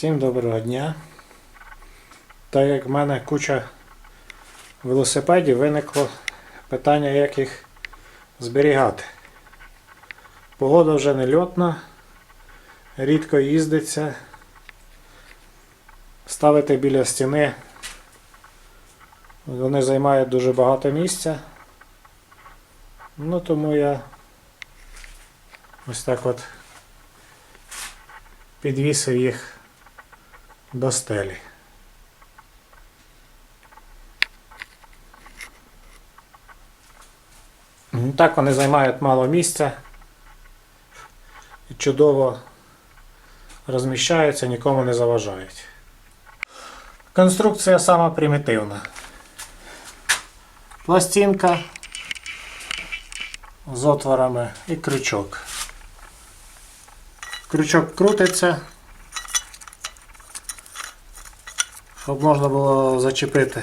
Всім доброго дня. Так як в мене куча велосипедів, виникло питання, як їх зберігати. Погода вже не льотна, рідко їздиться. Ставити біля стіни. Вони займають дуже багато місця. Ну тому я ось так от підвісив їх до стелі. Ну, Так вони займають мало місця і чудово розміщаються, нікому не заважають. Конструкція сама примітивна. Пластинка з отворами і крючок. Крючок крутиться, щоб можна було зачепити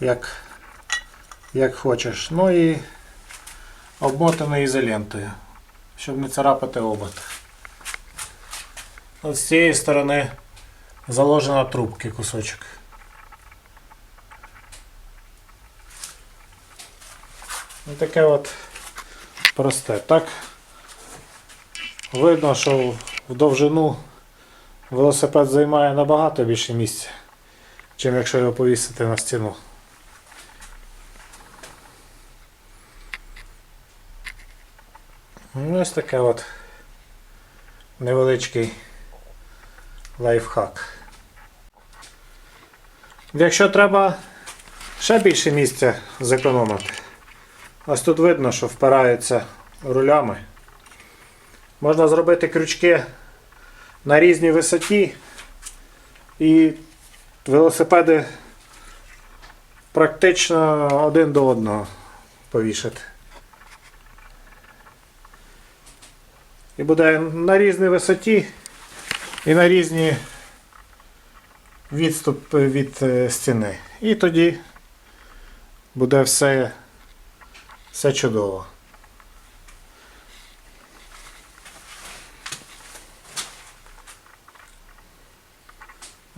як, як хочеш. Ну і обмотаний ізолентою, щоб не царапати обод. От з цієї сторони заложена трубки кусочок. Ось таке от просте. Так видно, що в довжину велосипед займає набагато більше місця, чим якщо його повісити на стіну. Ну, ось таке от невеличкий лайфхак. Якщо треба ще більше місця зекономити, ось тут видно, що впираються рулями. Можна зробити крючки на різній висоті і велосипеди практично один до одного повішати. І буде на різній висоті і на різні відступи від е, стіни. І тоді буде все, все чудово.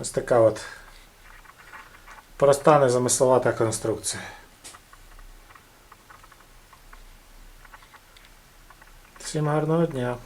Ось така от проста незамисловата конструкція. Всім гарного дня!